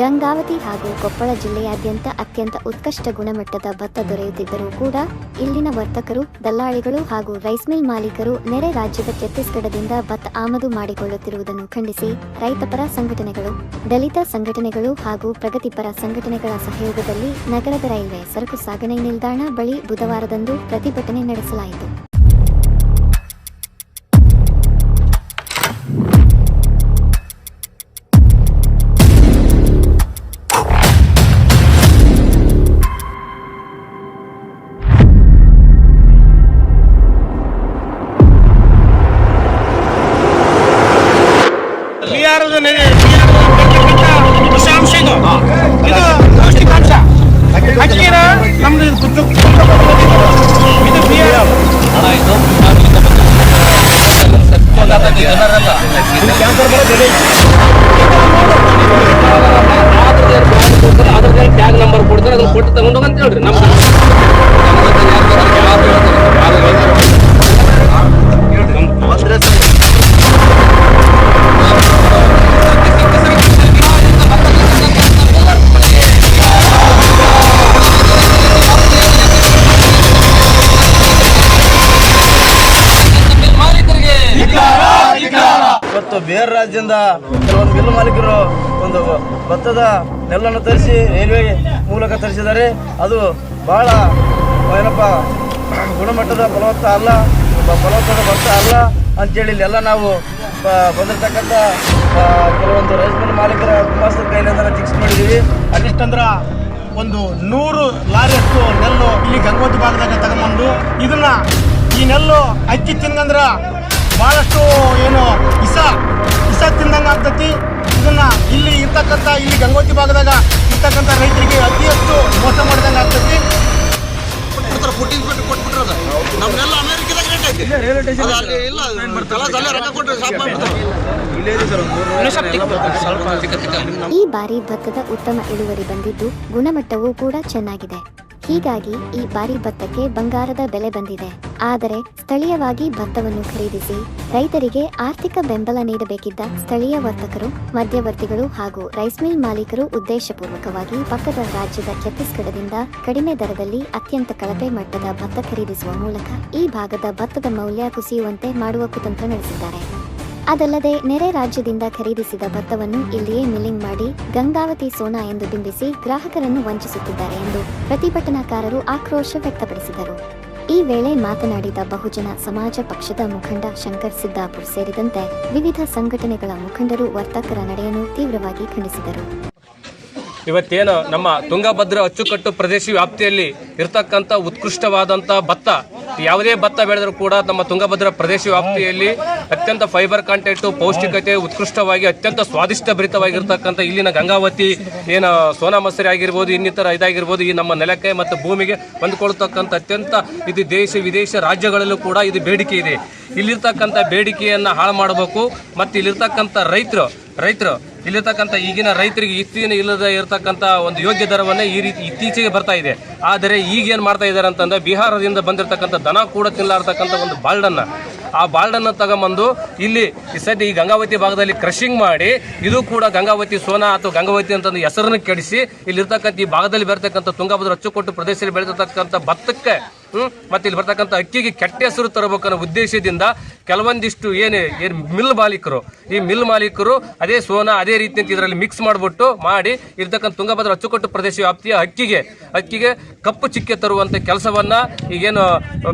ಗಂಗಾವತಿ ಹಾಗೂ ಕೊಪ್ಪಳ ಜಿಲ್ಲೆಯಾದ್ಯಂತ ಅತ್ಯಂತ ಉತ್ಕೃಷ್ಟ ಗುಣಮಟ್ಟದ ಭತ್ತ ದೊರೆಯುತ್ತಿದ್ದರೂ ಕೂಡ ಇಲ್ಲಿನ ವರ್ತಕರು, ದಲ್ಲಾಳಿಗಳು ಹಾಗೂ ರೈಸ್ ಮಿಲ್ ಮಾಲೀಕರು ನೆರೆ ರಾಜ್ಯದ ಛತ್ತೀಸ್ಗಢದಿಂದ ಭತ್ತ ಆಮದು ಮಾಡಿಕೊಳ್ಳುತ್ತಿರುವುದನ್ನು ಖಂಡಿಸಿ ರೈತಪರ ಸಂಘಟನೆಗಳು, ದಲಿತ ಸಂಘಟನೆಗಳು ಹಾಗೂ ಪ್ರಗತಿಪರ ಸಂಘಟನೆಗಳ ಸಹಯೋಗದಲ್ಲಿ ನಗರದ ರೈಲ್ವೆ ಸರಕು ಸಾಗಣೆ ನಿಲ್ದಾಣ ಬಳಿ ಬುಧವಾರದಂದು ಪ್ರತಿಭಟನೆ ನಡೆಸಲಾಯಿತು. ಬಿಹಾರದ ನೆನೆ ವಿಷಾಂಶ ಇದು ಇದು ಪೌಷ್ಟಿಕಾಂಶ ಅಕ್ಕಿನ ನಮ್ದು ಇದು ಇದು ಬಿಹಾರ ಅದ್ರದ್ದು ಟ್ಯಾಗ್ ನಂಬರ್ ಕೊಡ್ತಾರೆ ಅದನ್ನ ಕೊಟ್ಟು ತಗೊಂಡೋಗಂತ ಹೇಳ್ರಿ ನಮ್ದು ಇವತ್ತು ಬೇರೆ ರಾಜ್ಯದಿಂದ ಕೆಲವೊಂದು ಮಿಲ್ ಮಾಲೀಕರು ಒಂದು ಭತ್ತದ ನೆಲ್ಲನ್ನು ತರಿಸಿ ರೈಲ್ವೆ ಮೂಲಕ ತರಿಸಿದ್ದಾರೆ. ಅದು ಬಹಳ, ಏನಪ್ಪ, ಗುಣಮಟ್ಟದ ಫಲವತ್ತ ಅಲ್ಲ ಫಲವತ್ತದ ಭತ್ತ ಅಲ್ಲ ಅಂತೇಳಿ ಇಲ್ಲೆಲ್ಲ ನಾವು ಬಂದಿರತಕ್ಕಂಥ ಕೆಲವೊಂದು ರೈಸ್ ಮಿಲ್ ಮಾಲೀಕರ ಕುಮಾಸ್ತರ ಕೈಲಿಂದ ಫಿಕ್ಸ್ ಮಾಡಿದ್ದೀವಿ. ಅಂದ್ರೆ ಒಂದು ನೂರು ಲಾರಿಯಷ್ಟು ನೆಲ್ಲು ಇಲ್ಲಿ ಗಂಗೋತಿ ಭಾಗದಾಗ ತಗೊಂಡ್ಬಂದು ಇದನ್ನ ಈ ನೆಲ್ಲು ಅಕ್ಕಿ ತಿಂದಂದ್ರ ಬಹಳಷ್ಟು ಏನು ಇಸ ಇಸ ತಿಂದಂಗ ಆಗ್ತತಿ. ಇದನ್ನ ಇಲ್ಲಿ ಇರ್ತಕ್ಕಂಥ ಇಲ್ಲಿ ಗಂಗೋತಿ ಭಾಗದಾಗ ಇರ್ತಕ್ಕಂಥ ರೈತರಿಗೆ ಅತಿ ಹೆಚ್ಚು ಮೋಸ ಮಾಡಿದಂಗ ಆಗ್ತತಿ. ಕೊಟ್ಬಿಟ್ರದ ಅಮೆರಿಕದಾಗ ರೇಟ್ ಐತಿ. ಇಲ್ಲ ಅಲ್ಲೇ ರೊಕ್ಕ ಮಾಡ್ಬಿಡ್ತಾರೆ. ಈ ಬಾರಿ ಭತ್ತದ ಉತ್ತಮ ಇಳುವರಿ ಬಂದಿದ್ದು ಗುಣಮಟ್ಟವೂ ಕೂಡ ಚೆನ್ನಾಗಿದೆ. ಹೀಗಾಗಿ ಈ ಬಾರಿ ಭತ್ತಕ್ಕೆ ಬಂಗಾರದ ಬೆಲೆ ಬಂದಿದೆ. ಆದರೆ ಸ್ಥಳೀಯವಾಗಿ ಭತ್ತವನ್ನು ಖರೀದಿಸಿ ರೈತರಿಗೆ ಆರ್ಥಿಕ ಬೆಂಬಲ ನೀಡಬೇಕಿದ್ದ ಸ್ಥಳೀಯ ವರ್ತಕರು, ಮಧ್ಯವರ್ತಿಗಳು ಹಾಗೂ ರೈಸ್ ಮಿಲ್ ಮಾಲೀಕರು ಉದ್ದೇಶಪೂರ್ವಕವಾಗಿ ಪಕ್ಕದ ರಾಜ್ಯದ ಛತ್ತೀಸ್ಗಢದಿಂದ ಕಡಿಮೆ ದರದಲ್ಲಿ ಅತ್ಯಂತ ಕಳಪೆ ಮಟ್ಟದ ಭತ್ತ ಖರೀದಿಸುವ ಮೂಲಕ ಈ ಭಾಗದ ಭತ್ತದ ಮೌಲ್ಯ ಕುಸಿಯುವಂತೆ ಮಾಡುವ ಕುತಂತ್ರ ನಡೆಸಿದ್ದಾರೆ. ಅದಲ್ಲದೆ ನೆರೆ ರಾಜ್ಯದಿಂದ ಖರೀದಿಸಿದ ಭತ್ತವನ್ನು ಇಲ್ಲಿಯೇ ಮಿಲ್ಲಿಂಗ್ ಮಾಡಿ ಗಂಗಾವತಿ ಸೋನಾ ಎಂದು ಬಿಂಬಿಸಿ ಗ್ರಾಹಕರನ್ನು ವಂಚಿಸುತ್ತಿದ್ದಾರೆ ಎಂದು ಪ್ರತಿಭಟನಾಕಾರರು ಆಕ್ರೋಶ ವ್ಯಕ್ತಪಡಿಸಿದರು. ಈ ವೇಳೆ ಮಾತನಾಡಿದ ಬಹುಜನ ಸಮಾಜ ಪಕ್ಷದ ಮುಖಂಡ ಶಂಕರ್ ಸಿದ್ದಾಪುರ್ ಸೇರಿದಂತೆ ವಿವಿಧ ಸಂಘಟನೆಗಳ ಮುಖಂಡರು ವರ್ತಕರ ನಡೆಯನ್ನು ತೀವ್ರವಾಗಿ ಖಂಡಿಸಿದರು. ಇವತ್ತೇನು ನಮ್ಮ ತುಂಗಭದ್ರ ಅಚ್ಚುಕಟ್ಟು ಪ್ರದೇಶ ವ್ಯಾಪ್ತಿಯಲ್ಲಿ ಇರತಕ್ಕಂಥ ಉತ್ಕೃಷ್ಟವಾದಂಥ ಭತ್ತ, ಯಾವುದೇ ಭತ್ತ ಬೆಳೆದರೂ ಕೂಡ ನಮ್ಮ ತುಂಗಭದ್ರ ಪ್ರದೇಶ ವ್ಯಾಪ್ತಿಯಲ್ಲಿ ಅತ್ಯಂತ ಫೈಬರ್ ಕಾಂಟೆಂಟು ಪೌಷ್ಟಿಕತೆ, ಉತ್ಕೃಷ್ಟವಾಗಿ ಅತ್ಯಂತ ಸ್ವಾದಿಷ್ಟ ಭರಿತವಾಗಿರ್ತಕ್ಕಂಥ ಇಲ್ಲಿನ ಗಂಗಾವತಿ, ಏನು ಸೋನಾ ಮಸರಿ ಆಗಿರ್ಬೋದು, ಇನ್ನಿತರ ಇದಾಗಿರ್ಬೋದು, ಈ ನಮ್ಮ ನೆಲಕ್ಕೆ ಮತ್ತು ಭೂಮಿಗೆ ಹೊಂದ್ಕೊಳ್ತಕ್ಕಂಥ ಅತ್ಯಂತ ಇದು ದೇಶ ವಿದೇಶ ರಾಜ್ಯಗಳಲ್ಲೂ ಕೂಡ ಇದು ಬೇಡಿಕೆ ಇದೆ. ಇಲ್ಲಿರ್ತಕ್ಕಂಥ ಬೇಡಿಕೆಯನ್ನು ಹಾಳು ಮಾಡಬೇಕು. ಮತ್ತು ಇಲ್ಲಿರ್ತಕ್ಕಂಥ ರೈತರು ರೈತರು ಇಲ್ಲಿರ್ತಕ್ಕಂಥ ಈಗಿನ ರೈತರಿಗೆ ಇತ್ತೀನ ಇಲ್ಲದೆ ಇರತಕ್ಕಂಥ ಒಂದು ಯೋಗ್ಯ ದರವನ್ನೇ ಈ ರೀತಿ ಇತ್ತೀಚೆಗೆ ಬರ್ತಾ ಇದೆ. ಆದರೆ ಈಗ ಏನು ಮಾಡ್ತಾ ಇದ್ದಾರೆ ಅಂತಂದ್ರೆ ಬಿಹಾರದಿಂದ ಬಂದಿರತಕ್ಕಂಥ ದನ ಕೂಡ ತಿನ್ನಲಾರ್ತಕ್ಕಂಥ ಒಂದು ಬಾಲ್ಡನ್ನ. ಆ ಬಾಲ್ಡನ್ನು ತಗೊಂಬಂದು ಇಲ್ಲಿ ಈ ಸದ್ಯ ಈ ಗಂಗಾವತಿ ಭಾಗದಲ್ಲಿ ಕ್ರಷಿಂಗ್ ಮಾಡಿ, ಇದು ಕೂಡ ಗಂಗಾವತಿ ಸೋನಾ ಅಥವಾ ಗಂಗಾವತಿ ಅಂತಂದು ಹೆಸರನ್ನು ಕೆಡಿಸಿ ಇಲ್ಲಿರ್ತಕ್ಕಂಥ ಈ ಭಾಗದಲ್ಲಿ ಬರ್ತಕ್ಕಂಥ ತುಂಗಾಭದ್ರ ಅಚ್ಚುಕೊಟ್ಟು ಪ್ರದೇಶದಲ್ಲಿ ಬೆಳೆದಿರ್ತಕ್ಕಂಥ ಭತ್ತಕ್ಕೆ ಮತ್ತೆ ಇಲ್ಲಿ ಬರ್ತಕ್ಕಂಥ ಅಕ್ಕಿಗೆ ಕೆಟ್ಟ ಹೆಸರು ತರಬೇಕನ್ನೋ ಉದ್ದೇಶದಿಂದ ಕೆಲವೊಂದಿಷ್ಟು ಏನು ಏನು ಮಿಲ್ ಮಾಲೀಕರು, ಈ ಮಿಲ್ ಮಾಲೀಕರು ಅದೇ ಸೋನಾ, ಅದೇ ರೀತಿ ಇದರಲ್ಲಿ ಮಿಕ್ಸ್ ಮಾಡಿಬಿಟ್ಟು ಮಾಡಿ ಇರ್ತಕ್ಕಂಥ ತುಂಗಭದ್ರಾ ಅಚ್ಚುಕಟ್ಟು ಪ್ರದೇಶ ವ್ಯಾಪ್ತಿಯ ಅಕ್ಕಿಗೆ ಅಕ್ಕಿಗೆ ಕಪ್ಪು ಚಿಕ್ಕೆ ತರುವಂತ ಕೆಲಸವನ್ನ ಈಗೇನು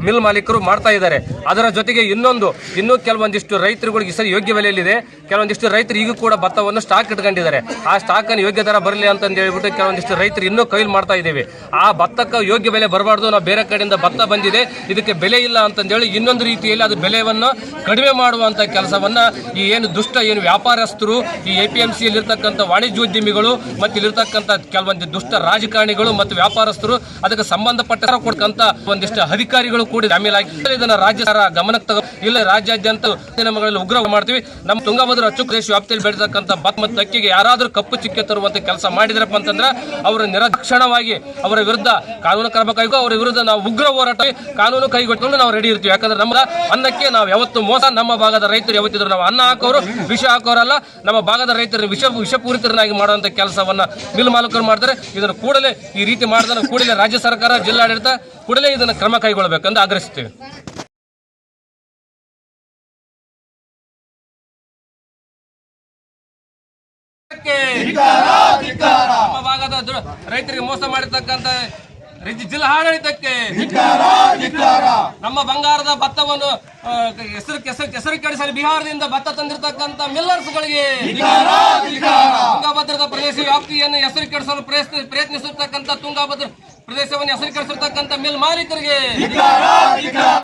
ಮಿಲ್ ಮಾಲೀಕರು ಮಾಡ್ತಾ ಇದ್ದಾರೆ. ಅದರ ಜೊತೆಗೆ ಇನ್ನೊಂದು, ಇನ್ನೂ ಕೆಲವೊಂದಿಷ್ಟು ರೈತರುಗಳಿಗೆ ಸರಿ ಯೋಗ್ಯ ಬೆಲೆಯಲ್ಲಿದೆ. ಕೆಲವೊಂದಿಷ್ಟು ರೈತರು ಈಗ ಕೂಡ ಭತ್ತವನ್ನು ಸ್ಟಾಕ್ ಇಟ್ಕೊಂಡಿದ್ದಾರೆ. ಆ ಸ್ಟಾಕ್ ಅನ್ನು ಯೋಗ್ಯ ದರ ಬರಲಿ ಅಂತಂದು ಹೇಳ್ಬಿಟ್ಟು ಕೆಲವೊಂದಿಷ್ಟು ರೈತರು ಇನ್ನೂ ಕೈಲಿ ಮಾಡ್ತಾ ಇದ್ದೇವೆ. ಆ ಭತ್ತಕ್ಕೆ ಯೋಗ್ಯ ಬೆಲೆ ಬರಬಾರ್ದು ನಾವು ಬೇರೆ ಕಡೆಯಿಂದ ಭತ್ತ ಬಂದಿದೆ. ಇದಕ್ಕೆ ಬೆಲೆ ಇಲ್ಲ ಅಂತಂದೇಳಿ ಇನ್ನೊಂದು ರೀತಿಯಲ್ಲಿ ಅದು ಬೆಲೆಯನ್ನು ಕಡಿಮೆ ಮಾಡುವಂತ ಕೆಲಸವನ್ನ ಈ ಏನು ದುಷ್ಟ ಏನು ವ್ಯಾಪಾರಸ್ಥರು, ಈ ಎ ಎಂ ಸಿಯಲ್ಲಿ ಇರ್ತಕ್ಕಂಥ ವಾಣಿಜ್ಯೋದ್ಯಮಿಗಳು ಮತ್ತು ಇಲ್ಲಿರ್ತಕ್ಕಂಥ ಕೆಲವೊಂದು ದುಷ್ಟ ರಾಜಕಾರಣಿಗಳು ಮತ್ತು ವ್ಯಾಪಾರಸ್ಥರು ಅದಕ್ಕೆ ಸಂಬಂಧಪಟ್ಟ ಕೊಡ್ತಕ್ಕಂಥ ಒಂದಿಷ್ಟು ಅಧಿಕಾರಿಗಳು ಕೂಡ ಆಮೇಲಾಗಿ ಇದನ್ನ ರಾಜ್ಯ ಗಮನಕ್ಕೆ ತಗೋ ಇಲ್ಲ, ರಾಜ್ಯಾದ್ಯಂತ ಸಿನಿಮಾಗಳಲ್ಲಿ ಉಗ್ರ ಮಾಡ್ತೀವಿ. ನಮ್ಮ ತುಂಗಭದ್ರ ಅಚ್ಚು ಪ್ರದೇಶ ವ್ಯಾಪ್ತಿಯಲ್ಲಿ ಬೆಳೆತಕ್ಕಂಥ ಬತ್ ಮತ್ತು ಅಕ್ಕಿಗೆ ಯಾರಾದರೂ ಕಪ್ಪು ಚಿಕ್ಕೆ ತರುವಂತ ಕೆಲಸ ಮಾಡಿದ್ರಪ್ಪ ಅಂತಂದ್ರೆ ಅವರ ನಿರಕ್ಷಣವಾಗಿ ಅವರ ವಿರುದ್ಧ ಕಾನೂನು ಕ್ರಮ ಕೈಗೊ ಅವರ ವಿರುದ್ಧ ನಾವು ಉಗ್ರ ಹೋರಾಟ ಕಾನೂನು ಕೈಗೊಳ್ಕೊಂಡು ನಾವು ರೆಡಿ ಇರ್ತೀವಿ. ಯಾಕಂದ್ರೆ ನಮ್ಮ ಅನ್ನಕ್ಕೆ ನಾವು ಯಾವತ್ತು ಮೋಸ, ನಮ್ಮ ಭಾಗದ ರೈತರು ಯಾವತ್ತಿದ್ರು ನಾವು ಅನ್ನ ಹಾಕೋರು, ವಿಷ ಹಾಕೋರಲ್ಲ, ನಮ್ಮ ಭಾಗದ ರೈತರು ವಿಷ ವಿಷಪೂರಿತರನ್ನಾಗಿ ಮಾಡುವಂತ ಕೆಲಸವನ್ನ ಮಿಲ್ ಮಾಲೀಕರು ಮಾಡ್ತಾರೆ. ಇದನ್ನು ಕೂಡಲೇ ಈ ರೀತಿ ಮಾಡಿದ್ರೆ ಕೂಡಲೇ ರಾಜ್ಯ ಸರ್ಕಾರ ಜಿಲ್ಲಾಡಳಿತ ಕೂಡಲೇ ಇದನ್ನು ಕ್ರಮ ಕೈಗೊಳ್ಳಬೇಕೆಂದು ಆಗ್ರಹಿಸ್ತೇವೆ ನಮ್ಮ ಭಾಗದ ರೈತರಿಗೆ ಮೋಸ ಮಾಡಿರ್ತಕ್ಕಂಥ ಜಿಲ್ಲಾ ಆಡಳಿತಕ್ಕೆ ನಮ್ಮ ಬಂಗಾರದ ಭತ್ತವನ್ನು ಹೆಸರು ಕೆಸರು ಕೆಸರು ಕೆಡಿಸಲು ಬಿಹಾರದಿಂದ ಭತ್ತ ತಂದಿರತಕ್ಕಂತ ಮಿಲ್ಲರ್ಸ್ಗಳಿಗೆ ತುಂಗಭದ್ರದ ಪ್ರದೇಶ ವ್ಯಾಪ್ತಿಯನ್ನು ಹೆಸರು ಕೆಡಿಸಲು ಪ್ರಯತ್ನ ಪ್ರಯತ್ನಿಸಿರ್ತಕ್ಕಂಥ ತುಂಗಭದ್ರ ಪ್ರದೇಶವನ್ನು ಹೆಸರು ಕೆಡಿಸಿರ್ತಕ್ಕಂಥ ಮಿಲ್ ಮಾಲೀಕರಿಗೆ